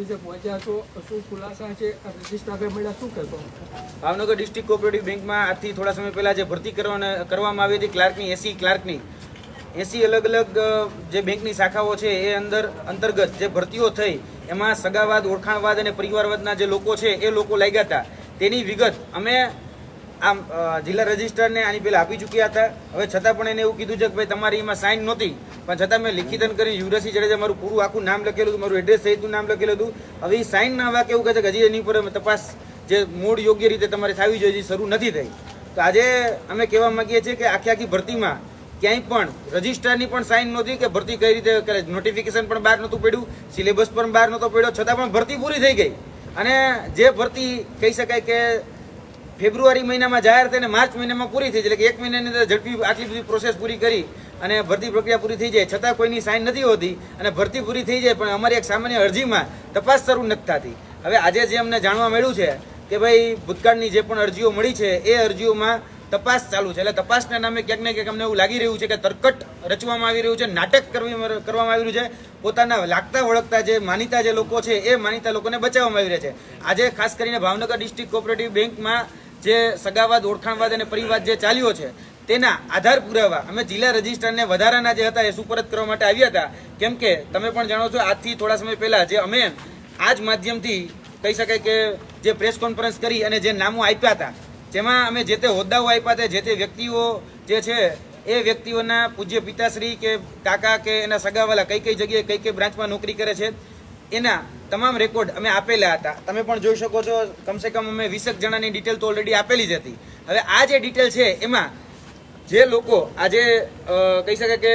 ઓફિસે પહોંચ્યા છો ખુલાસા છે રજિસ્ટર મળ્યા, શું કહેશો? ભાવનગર ડિસ્ટ્રિક્ટ કોઓપરેટિવ બેંકમાં આજથી થોડા સમય પહેલાં જે ભરતી કરવામાં આવી હતી ક્લાર્કની, એસી ક્લાર્કની. એસી અલગ અલગ જે બેંકની શાખાઓ છે, એ અંદર અંતર્ગત જે ભરતીઓ થઈ, એમાં સગાવાદ, ઓળખાણવાદ અને પરિવારવાદના જે લોકો છે, એ લોકો લાગ્યા હતા. તેની વિગત અમે આમ જિલ્લા રજિસ્ટરને આની પહેલાં આપી ચૂક્યા હતા. હવે છતાં પણ એને એવું કીધું છે કે ભાઈ તમારી એમાં સાઇન નહોતી. પણ છતાં મેં લિખિતન કરી, યુવરાજસિંહ જાડેજા મારું પૂરું આખું નામ લખેલું હતું, મારું એડ્રેસ સહિતનું નામ લખેલું હતું. હવે એ સાઇન ના આવવા કેવું કહે છે કે હજી એની ઉપર તપાસ, જે મૂળ યોગ્ય રીતે તમારે થવી જોઈએ શરૂ નથી થઈ. તો આજે અમે કહેવા માંગીએ છીએ કે આખી આખી ભરતીમાં ક્યાંય પણ રજિસ્ટ્રારની પણ સાઇન નહોતી કે ભરતી કઈ રીતે કરે. નોટિફિકેશન પણ બહાર નહોતું પડ્યું સિલેબસ પણ બહાર નહોતો પડ્યો. છતાં પણ ભરતી પૂરી થઈ ગઈ. અને જે ભરતી કહી શકાય કે ફેબ્રુઆરી મહિનામાં જાહેર થઈને માર્ચ મહિનામાં પૂરી થઈ એટલે કે એક મહિનાની અંદર ઝડપી આટલી બધી પ્રોસેસ પૂરી કરી અને ભરતી પ્રક્રિયા પૂરી થઈ જાય. છતાં કોઈની સાઇન નથી હોતી અને ભરતી પૂરી થઈ જાય પણ અમારી એક સામાન્ય અરજીમાં તપાસ શરૂ નથી થતી. હવે આજે જે અમને જાણવા મળ્યું છે કે ભાઈ ભૂતકાળની જે પણ અરજીઓ મળી છે, એ અરજીઓમાં તપાસ ચાલુ છે. એટલે તપાસના નામે ક્યાંક ને ક્યાંક અમને એવું લાગી રહ્યું છે કે તરકટ રચવામાં આવી રહ્યું છે, નાટક કરવી- કરવામાં આવી રહ્યું છે. પોતાના લાગતા વળગતા જે માનીતા જે લોકો છે, એ માનીતા લોકોને બચાવવામાં આવી રહ્યા છે. આજે ખાસ કરીને ભાવનગર ડિસ્ટ્રિક્ટ કોઓપરેટિવ બેંકમાં જે સગાવાદ, ઓળખાણવાદ અને પરિવાદ જે ચાલ્યો છે, તેના આધાર પુરાવા અમે જિલ્લા રજિસ્ટ્રારને વધારાના જે હતા એ સુપરત કરવા માટે આવ્યા હતા. કેમ કે તમે પણ જાણો છો, આજથી થોડા સમય પહેલાં જે અમે આ જ માધ્યમથી કહી શકાય કે જે પ્રેસ કોન્ફરન્સ કરી અને જે નામો આપ્યા હતા, જેમાં અમે જે તે હોદ્દાઓ આપ્યા હતા, જે તે વ્યક્તિઓ જે છે, એ વ્યક્તિઓના પૂજ્ય પિતાશ્રી કે કાકા કે એના સગાવાલા કઈ કઈ જગ્યાએ કઈ કઈ બ્રાન્ચમાં નોકરી કરે છે એના તમામ રેકોર્ડ અમે આપેલા હતા. તમે પણ જોઈ શકો છો, કમસે કમ અમે વીસેક જણાની ડિટેલ તો ઓલરેડી આપેલી જ હતી. હવે આ જે ડિટેલ છે, એમાં જે લોકો આજે કહી શકાય કે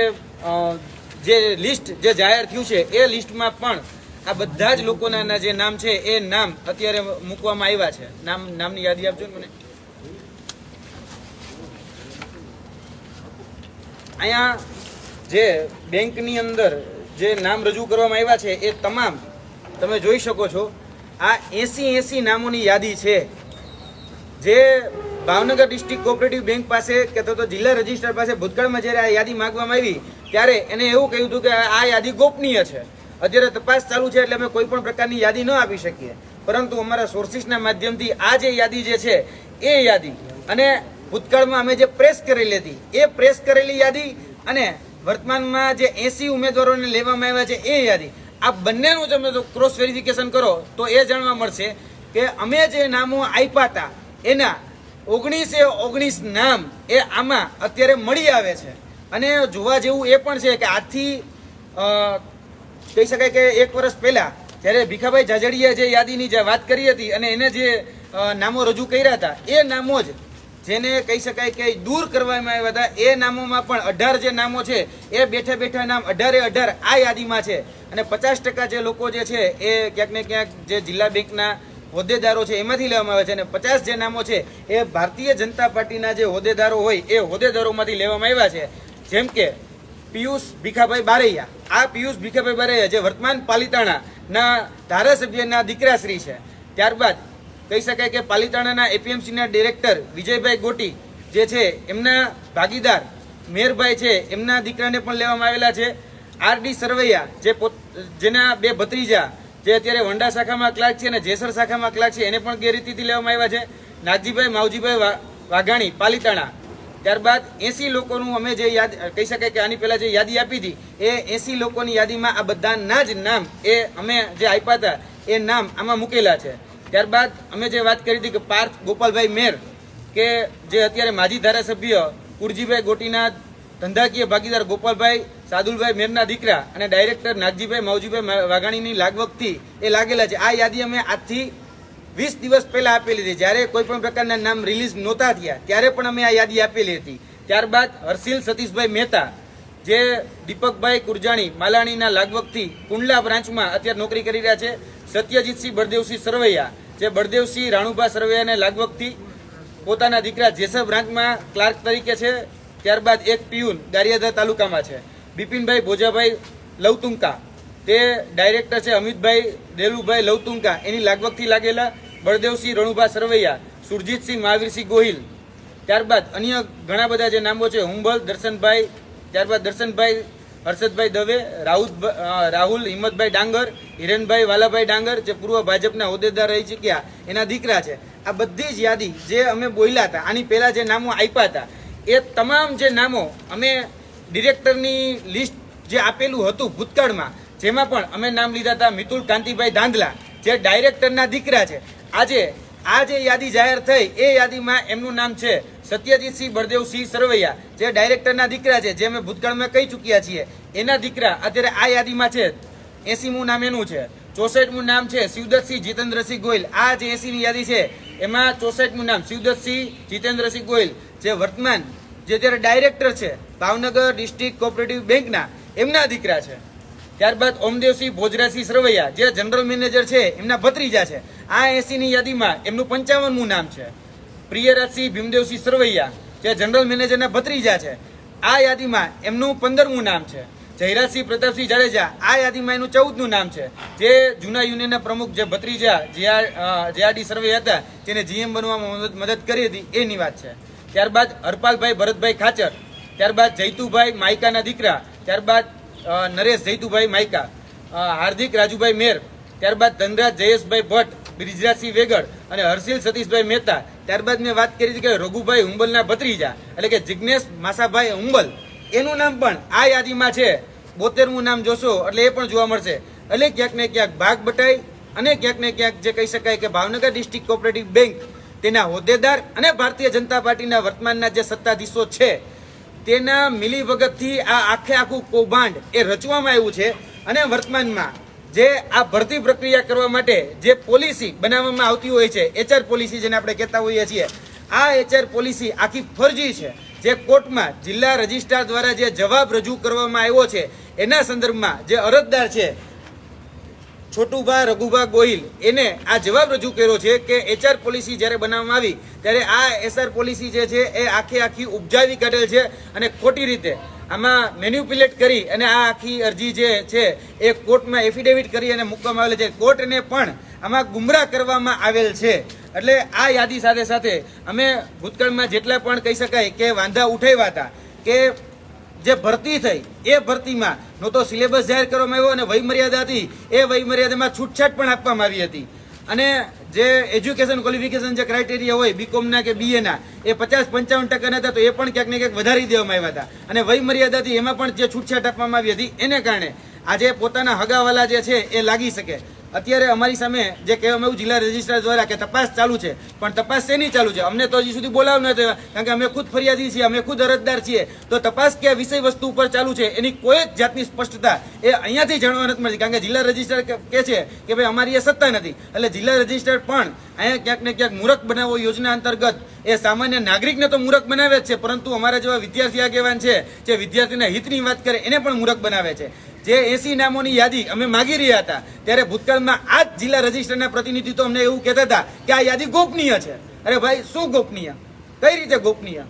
જે લિસ્ટ જે જાહેર થયું છે, એ લિસ્ટમાં પણ આ બધા જ લોકોના જે નામ છે, એ નામ અત્યારે મૂકવામાં આવ્યા છે. નામ, નામની યાદી આપજો ને મને. અહીંયા જે બેંકની અંદર જે નામ રજૂ કરવામાં આવ્યા છે એ તમામ તમે જોઈ શકો છો. આ એસી એસી નામોની યાદી છે. જે ભાવનગર ડિસ્ટ્રિક્ટ કોઓપરેટિવ બેંક પાસે કે તો જિલ્લા રજિસ્ટ્રાર પાસે ભૂતકાળમાં જ્યારે આ યાદી માગવામાં આવી, ત્યારે એને એવું કહ્યું હતું કે આ યાદી ગોપનીય છે. અત્યારે તપાસ ચાલુ છે એટલે અમે કોઈ પણ પ્રકારની યાદી ન આપી શકીએ. પરંતુ અમારા સોર્સિસના માધ્યમથી આ જે યાદી જે છે, એ યાદી અને ભૂતકાળમાં અમે જે પ્રેસ કરેલી હતી, એ પ્રેસ કરેલી યાદી અને વર્તમાનમાં જે એસી ઉમેદવારોને લેવામાં આવ્યા છે એ યાદી. આ બંનેનું તમે ક્રોસ વેરિફિકેશન કરો, તો એ જાણવા મળશે કે અમે જે નામો આપ્યા હતા, એના ઓગણીસે ઓગણીસ નામ એ આમાં અત્યારે મળી આવે છે. અને જોવા જેવું એ પણ છે કે આજથી કહી શકાય કે એક વર્ષ પહેલાં જ્યારે ભીખાભાઈ જાજડીયા જે યાદીની જે વાત કરી હતી અને એને જે નામો રજૂ કર્યા હતા, એ નામો જ જેને કહી શકાય કે દૂર કરવામાં આવ્યા હતા, એ નામોમાં પણ અઢાર જે નામો છે, એ બેઠા બેઠા નામ અઢારે અઢાર આ યાદીમાં છે. અને પચાસ ટકા જે લોકો જે છે, એ ક્યાંક ને ક્યાંક જે જિલ્લા બેંકના હોદ્દેદારો છે, એમાંથી લેવામાં આવે છે. અને પચાસ જે નામો છે, એ ભારતીય જનતા પાર્ટીના જે હોદ્દેદારો હોય, એ હોદ્દેદારોમાંથી લેવામાં આવ્યા છે. જેમ કે પિયુષ ભીખાભાઈ બારૈયા. આ પિયુષ ભીખાભાઈ બારૈયા જે વર્તમાન પાલિતાણાના ધારાસભ્યના દીકરાશ્રી છે. ત્યારબાદ કહી શકાય કે પાલિતાણાના એપીએમસીના ડિરેક્ટર વિજયભાઈ ગોટી જે છે, એમના ભાગીદાર મેરભાઈ છે, એમના દીકરાને પણ લેવામાં આવેલા છે. આરડી સરવૈયા જે જેના બે ભત્રીજા જે અત્યારે વંડા શાખામાં ક્લાર્ક છે અને જેસર શાખામાં ક્લાર્ક છે, એને પણ ગેરરીતિથી લેવામાં આવ્યા છે. નાગજીભાઈ, માવજીભાઈ વાઘાણી, પાલિતાણા. ત્યારબાદ એસી લોકોનું અમે જે યાદ, કહી શકાય કે આની પહેલાં જે યાદી આપી હતી, એ એસી લોકોની યાદીમાં આ બધાના જ નામ એ અમે જે આપ્યા હતા, એ નામ આમાં મૂકેલા છે. ત્યારબાદ અમે જે વાત કરી હતી કે પાર્થ ગોપાલભાઈ મેર, કે જે અત્યારે માજી ધારાસભ્ય કુરજીભાઈ ગોટીના ધંધાકીય ભાગીદાર ગોપાલભાઈ, સાદુલભાઈ મેરના દીકરા અને ડાયરેક્ટર નાગજીભાઈ માવજીભાઈ મા- વાઘાણીની લાગવગથી એ લાગેલા છે. આ યાદી અમે આજથી વીસ દિવસ પહેલા આપેલી હતી. જ્યારે કોઈ પણ પ્રકારના નામ રિલીઝ નહોતા થયા, ત્યારે પણ અમે આ યાદી આપેલી હતી. ત્યારબાદ હર્ષિલ સતીશભાઈ મહેતા, જે દીપકભાઈ કુરજાણી, માલાણીના લાગવગથી કુંડલા બ્રાન્ચમાં અત્યારે નોકરી કરી રહ્યા છે. સત્યજીતસિંહ બળદેવસિંહ સરવૈયા, જે બળદેવસિંહ રાણુભા સરવૈયાને લાગવગથી પોતાના દીકરા જેસર બ્રાન્ચમાં ક્લાર્ક તરીકે છે, ત્યારબાદ એક પિયુન ગારિયાધા તાલુકામાં છે. બિપિનભાઈ ભોજાભાઈ લવતુંકા, તે ડાયરેક્ટર છે અમિતભાઈ દેલુભાઈ લવતુંકા, એની લાગવગથી લાગેલા બળદેવસિંહ રણુભા સરવૈયા, સુરજીતસિંહ મહાવીરસિંહ ગોહિલ. ત્યારબાદ અન્ય ઘણા બધા જે નામો છે, હુંબલ, દર્શનભાઈ, ત્યારબાદ દર્શનભાઈ હર્ષદભાઈ દવે રાહુલ રાહુલ, હિંમતભાઈ ડાંગર, હિરેનભાઈ વાલાભાઈ ડાંગર, જે પૂર્વ ભાજપના હોદ્દેદાર રહી ચૂક્યા, એના દીકરા છે. આ બધી જ યાદી જે અમે બોલ્યા હતા, આની પહેલાં જે નામો આપ્યા હતા, એ તમામ જે નામો અમે ડિરેક્ટરની લિસ્ટ જે આપેલું હતું ભૂતકાળમાં, જેમાં પણ અમે નામ લીધા હતા મિતુલ કાંતિભાઈ ધાંધલા, જે ડાયરેક્ટરના દીકરા છે. આજે આ જે યાદી જાહેર થઈ, એ યાદીમાં એમનું નામ છે સત્યજીતસિંહ બળદેવસિંહ સરવૈયા, જે ડાયરેક્ટરના દીકરા છે, જે અમે ભૂતકાળમાં કહી ચૂક્યા છીએ, એના દીકરા અત્યારે આ યાદીમાં છે, એસીમું નામ એનું છે, ચોસઠમું નામ છે શિવદત્તસિંહ જીતેન્દ્રસિંહ ગોયલ. આ જે એસીની યાદી છે, એમાં ચોસઠમું નામ શિવદત્તસિંહ જીતેન્દ્રસિંહ ગોયલ, જે વર્તમાન, જે અત્યારે ડાયરેક્ટર છે, ભાવનગર ડિસ્ટ્રિક્ટ કોઓપરેટિવ બેંકના, એમના દીકરા છે. ત્યારબાદ ઓમદેવસિંહ ભોજરાસિંહ સરવૈયા, જે જનરલ મેનેજર છે, એમના ભત્રીજા છે. આ એસીની યાદીમાં એમનું પંચાવનમું નામ છે. પ્રિયરાજસિંહ ભીમદેવસિંહ સરવૈયા, જે જનરલ મેનેજરના ભત્રીજા છે, આ યાદીમાં એમનું પંદરમું નામ છે. જયરાજસિંહ પ્રતાપસિંહ જાડેજા, આ યાદીમાં એનું ચૌદનું નામ છે. જે જૂના યુનિયનના પ્રમુખ જે ભત્રીજા જેઆરડી સરવૈયા હતા, તેને જીએમ બનવામાં મદદ- મદદ કરી હતી, એની વાત છે. ત્યારબાદ હરપાલભાઈ ભરતભાઈ ખાચર, ત્યારબાદ જૈતુભાઈ માયકાના દીકરા, ત્યારબાદ નરેશ જૈતુભાઈ માયકા હાર્દિક રાજુભાઈ મેર, ત્યારબાદ ધનરાજ જયેશભાઈ ભટ્ટ, બ્રિજરાજસિંહ વેગડ અને હર્ષિલ સતીશભાઈ મહેતા ત્યારબાદ મેં વાત કરી કે રઘુભાઈ હુંબલના ભત્રીજા, એટલે કે જિજ્ઞેશ માસાભાઈ હુંબલ. એનું નામ પણ આ યાદીમાં છે. બોતેરમું નામ જોશો, એટલે એ પણ જોવા મળશે. એટલે ક્યાંક ને ક્યાંક ભાગ બટાઈ અને ક્યાંક ને ક્યાંક જે કહી શકાય કે ભાવનગર ડિસ્ટ્રિક્ટ કોઓપરેટિવ બેંક તેના હોદ્દેદાર અને ભારતીય જનતા પાર્ટીના વર્તમાનના જે સત્તાધીશો છે, તેના મિલીભગતથી આ આખે આખું કૌભાંડ એ રચવામાં આવ્યું છે. અને વર્તમાનમાં જે આ ભરતી પ્રક્રિયા કરવા માટે જે પોલિસી બનાવવામાં આવતી હોય છે એચઆર પોલિસી જેને આપણે કહેતા હોઈએ છીએ, આ એચઆર પોલિસી આખી ફરજી છે. જે કોર્ટમાં જિલ્લા રજિસ્ટ્રાર દ્વારા જે જવાબ રજૂ કરવામાં આવ્યો છે, એના સંદર્ભમાં જે અરજદાર છે, છોટુભા રઘુભા ગોહિલ, એને આ જવાબ રજૂ કર્યો છે કે એચઆર પોલિસી જ્યારે બનાવવામાં આવી, ત્યારે આ એસઆર પોલિસી જે છે, એ આખી આખી ઉપજાવી કાઢેલ છે અને ખોટી રીતે આમાં મેન્યુપ્યુલેટ કરી અને આ આખી અરજી જે છે, એ કોર્ટમાં એફિડેવિટ કરી અને મૂકવામાં આવેલ છે. કોર્ટને પણ આમાં ગુમરાહ કરવામાં આવેલ છે. એટલે આ યાદી સાથે સાથે અમે ભૂતકાળમાં જેટલા પણ કહી શકાય કે વાંધા ઉઠાવ્યા હતા, કે જે ભરતી થઈ, એ ભરતીમાં નો તો સિલેબસ જાહેર કરવામાં આવ્યો અને વયમર્યાદા હતી, એ વયમર્યાદામાં છૂટછાટ પણ આપવામાં આવી હતી. અને જે એજ્યુકેશન ક્વોલિફિકેશન જે ક્રાઇટેરિયા હોય બીકોમના કે બીએના એ પચાસ પંચાવન ટકાના હતા તો એ પણ ક્યાંક ને ક્યાંક વધારી દેવામાં આવ્યા હતા. અને વય મર્યાદાથી એમાં પણ જે છૂટછાટ આપવામાં આવી હતી, એને કારણે આજે પોતાના હગાવાલા જે છે, એ લાગી શકે. અત્યારે અમારી સામે જે કહેવામાં આવ્યું જિલ્લા રજિસ્ટ્રાર દ્વારા કે તપાસ ચાલુ છે, પણ તપાસ શેની ચાલુ છે? અમને તો હજી સુધી બોલાવ ન થયો, કારણ કે અમે ખુદ ફરિયાદી છીએ, અમે ખુદ અરજદાર છીએ. તો તપાસ કયા વિષય વસ્તુ ઉપર ચાલુ છે, એની કોઈ જ જાતની સ્પષ્ટતા એ અહીંયાથી જાણવા નથી મળતી કારણ કે જિલ્લા રજિસ્ટ્રાર કે કે છે કે ભાઈ અમારી એ સત્તા નથી. એટલે જિલ્લા રજિસ્ટ્રાર પણ અહીંયા ક્યાંક ને ક્યાંક મૂર્ખ બનાવો યોજના અંતર્ગત એ સામાન્ય નાગરિકને તો મૂર્ખ બનાવે જ છે, પરંતુ અમારા જેવા વિદ્યાર્થી આગેવાન છે, જે વિદ્યાર્થીના હિતની વાત કરે, એને પણ મૂર્ખ બનાવે છે. જે એસી નામોની યાદી અમે માગી રહ્યા હતા, ત્યારે ભૂતકાળમાં આ જ જિલ્લા રજિસ્ટરના પ્રતિનિધિ તો અમને એવું કહેતા હતા કે આ યાદી ગોપનીય છે. અરે ભાઈ, શું ગોપનીય? કઈ રીતે ગોપનીય?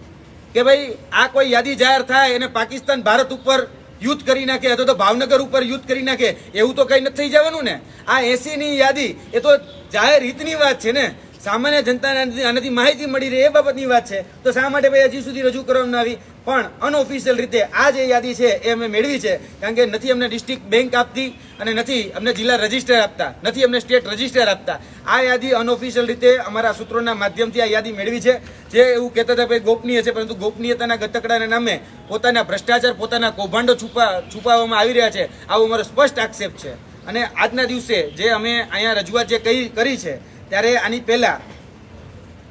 કે ભાઈ, આ કોઈ યાદી જાહેર થાય અને પાકિસ્તાન, ભારત ઉપર યુદ્ધ કરી નાખે અથવા તો ભાવનગર ઉપર યુદ્ધ કરી નાખે, એવું તો કંઈ નથી થઈ જવાનું ને? આ એસીની યાદી, એ તો જાહેર હિતની વાત છે ને? સામાન્ય જનતાને આનાથી- માહિતી મળી રહે એ બાબતની વાત છે. તો શા માટે ભાઈ હજી સુધી રજૂ કરવામાં આવી? પણ અનઓફિશિયલ રીતે આ જે યાદી છે એ અમે મેળવી છે, કારણ કે નથી અમને ડિસ્ટ્રિક્ટ બેંક આપતી અને નથી અમને જિલ્લા રજિસ્ટર આપતા, નથી અમને સ્ટેટ રજિસ્ટર આપતા. આ યાદી અનઓફિશિયલ રીતે અમારા સૂત્રોના માધ્યમથી આ યાદી મેળવી છે. જે એવું કહેતા હતા, ભાઈ, ગોપનીય છે, પરંતુ ગોપનીયતાના ગતકડાના નામે પોતાના ભ્રષ્ટાચાર, પોતાના કૌભાંડો છુપા, છુપાવવામાં આવી રહ્યા છે, આવો અમારો સ્પષ્ટ આક્ષેપ છે. અને આજના દિવસે જે અમે અહીંયા રજૂઆત જે કહી, કરી છે, ત્યારે આની પહેલાં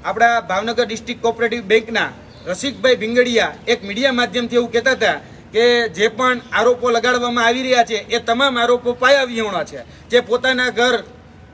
આપણા ભાવનગર ડિસ્ટ્રિક્ટ કોઓપરેટિવ બેંકના રસિકભાઈ ભીંગડિયા એક મીડિયા માધ્યમથી એવું કહેતા હતા કે જે પણ આરોપો લગાડવામાં આવી રહ્યા છે, એ તમામ આરોપો પાયા વિહોણા છે. જે પોતાના ઘર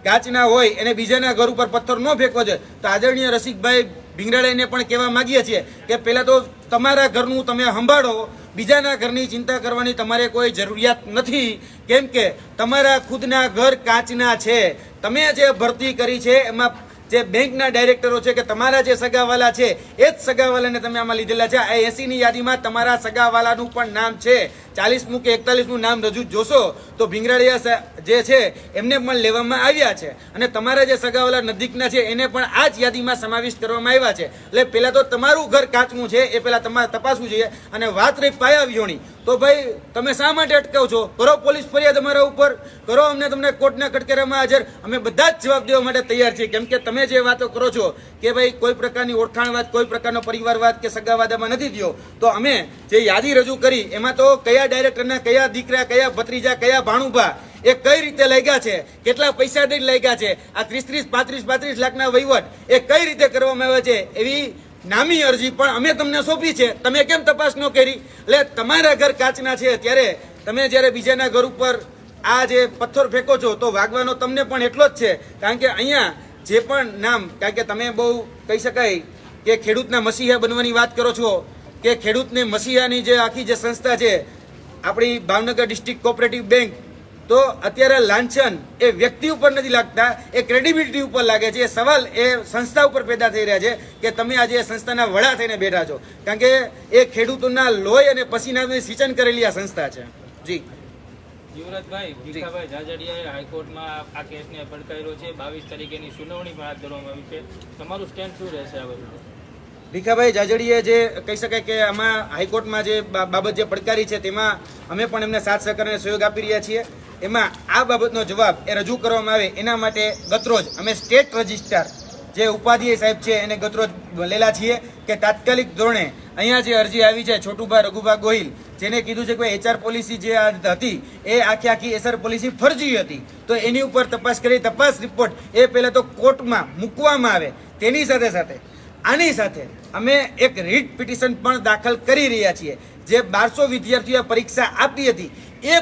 કાચના હોય, એને બીજાના ઘર ઉપર પથ્થર ન ફેંકવો જોઈએ. તો આદરણીય રસિકભાઈ ભીંગડાળાને પણ કહેવા માંગીએ છીએ કે પહેલાં તો તમારા ઘરનું તમે સંભાળો, બીજાના ઘરની ચિંતા કરવાની તમારે કોઈ જરૂરિયાત નથી. કેમ કે તમારા ખુદના ઘર કાચના છે. તમે જે ભરતી કરી છે, એમાં જે બેંકના ડાયરેક્ટરો છે કે તમારા જે સગાવાલા છે, એ જ સગાવાલાને તમે આમાં લીધેલા છે. આ એસીની યાદીમાં તમારા સગાવાલાનું પણ નામ છે. ચાલીસમું કે એકતાલીસમું નામ રજૂ જોશો તો ભીંગરાળિયા જે છે, એમને પણ લેવામાં આવ્યા છે. અને તમારા જે સગાવાલા નજીકના છે, એને પણ આ જ યાદીમાં સમાવિષ્ટ કરવામાં આવ્યા છે. એટલે પહેલાં તો તમારું ઘર કાચનું છે, એ પહેલાં તમારે તપાસવું જોઈએ. અને વાત રહી પાયા વિહોણી. તો તો ભાઈ, તમે શા માટે અટકાવ છો? કરો પોલીસ ફરિયાદ અમારા ઉપર. કરો અમને તમને કોર્ટના કટકેરામાં હાજર. અમે બધા જ જવાબ દેવા માટે તૈયાર છીએ. કેમ કે તમે જે વાતો કરો છો કે ભાઈ, કોઈ પ્રકારની ઓળખાણવાદ કોઈ પ્રકારનો પરિવારવાદ કે સગાવાદામાં નથી થયો, તો અમે જે યાદી રજૂ કરી, એમાં તો કયા ડાયરેક્ટરના, કયા દીકરા, કયા ભત્રીજા, કયા ભાણુભા, એ કઈ રીતે લાગ્યા છે, કેટલા પૈસા દઈને લાગ્યા છે, આ ત્રીસ ત્રીસ પાંત્રીસ પાંત્રીસ લાખના વહીવટ, એ કઈ રીતે કરવામાં આવે છે, એવી નામી અરજી પણ અમે તમને સોંપી છે. તમે કેમ તપાસ ન કરી? એટલે તમારા ઘર કાચના છે, ત્યારે તમે જ્યારે બીજાના ઘર ઉપર આ જે પથ્થર ફેંકો છો, તો વાગવાનો તમને પણ એટલો જ છે, કારણ કે અહીંયા જે પણ નામ, કારણ કે તમે બહુ કહી શકાય કે ખેડૂતના મસીહા બનવાની વાત કરો છો, કે ખેડૂતને મસીહાની જે આખી જે સંસ્થા છે આપણી ભાવનગર ડિસ્ટ્રિક્ટ કોઓપરેટિવ બેંક તો અત્યારે લાંછન એ વ્યક્તિ ઉપર નથી લાગતા એ ક્રેડિબિલિટી ઉપર લાગે છે. એ સવાલ એ સંસ્થા ઉપર પેદા થઈ રહ્યા છે કે તમે આજે એ સંસ્થાના વડા થઈને બેઠા છો. કારણ કે એ ખેડૂતોના લોહી અને પસીનાનું સિંચન કરેલી આ સંસ્થા છે. જી. યુવરાજભાઈ ભીખાભાઈ જાજડિયાએ હાઈકોર્ટમાં આ કેસને પડકાર્યો છે. બાવીસ તારીખેની સુનાવણી પણ હાથ ધરવામાં આવી છે. તમારું સ્ટેન્ડ શું રહેશે આ બધું ભીખાભાઈ જાજડીએ જે કહી શકાય કે આમાં હાઈકોર્ટમાં જે બાબત જે પડકારી છે, તેમાં અમે પણ એમને સાથ સહકાર અને સહયોગ આપી રહ્યા છીએ. એમાં આ બાબતનો જવાબ એ રજૂ કરવામાં આવે એના માટે ગતરોજ અમે સ્ટેટ રજિસ્ટ્રાર જે ઉપાધ્યાય સાહેબ છે, એને ગતરોજ લેલા છીએ કે તાત્કાલિક ધોરણે અહીંયા જે અરજી આવી છે, છોટુભા રઘુભા ગોહિલ, જેને કીધું છે કે એચઆર પોલિસી જે હતી, એ આખી આખી એસઆર પોલિસી ફરજી હતી. તો એની ઉપર તપાસ કરી, તપાસ રિપોર્ટ એ પહેલાં તો કોર્ટમાં મૂકવામાં આવે. તેની સાથે સાથે આની સાથે અમે એક રીટ પિટિશન પણ દાખલ કરી રહ્યા છીએ. જે બારસો વિદ્યાર્થીઓએ પરીક્ષા આપી હતી. એ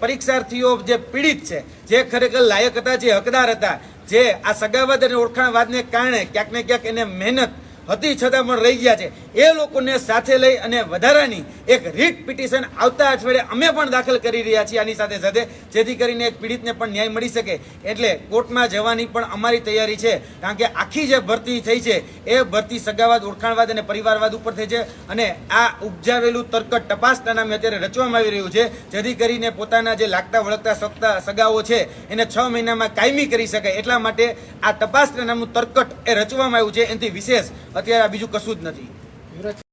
પરીક્ષાર્થીઓ જે પીડિત છે, જે ખરેખર લાયક હતા, જે હકદાર હતા, જે આ સગાવાદ અને ઓળખાણવાદને કારણે ક્યાંક ને ક્યાંક એને મહેનત હતી છતાં પણ રહી ગયા છે. એ લોકોને સાથે લઈ અને વધારાની એક રીટ પિટિશન આવતા અઠવાડિયે અમે પણ દાખલ કરી રહ્યા છીએ આની સાથે સાથે, જેથી કરીને એક પીડિતને પણ ન્યાય મળી શકે. એટલે કોર્ટમાં જવાની પણ અમારી તૈયારી છે, કારણ કે આખી જે ભરતી થઈ છે, એ ભરતી સગાવાદ, ઓળખાણવાદ અને પરિવારવાદ ઉપર થઈ છે અને આ ઉપજાવેલું તર્કટ તપાસના નામે અત્યારે રચવામાં આવી રહ્યું છે, જેથી કરીને પોતાના જે લાગતા વળગતા સગતા સગાઓ છે, એને છ મહિનામાં કાયમી કરી શકાય. એટલા માટે આ તપાસના નામનું તર્કટ એ રચવામાં આવ્યું છે. એનાથી વિશેષ અત્યારે બીજું કશું જ નથી.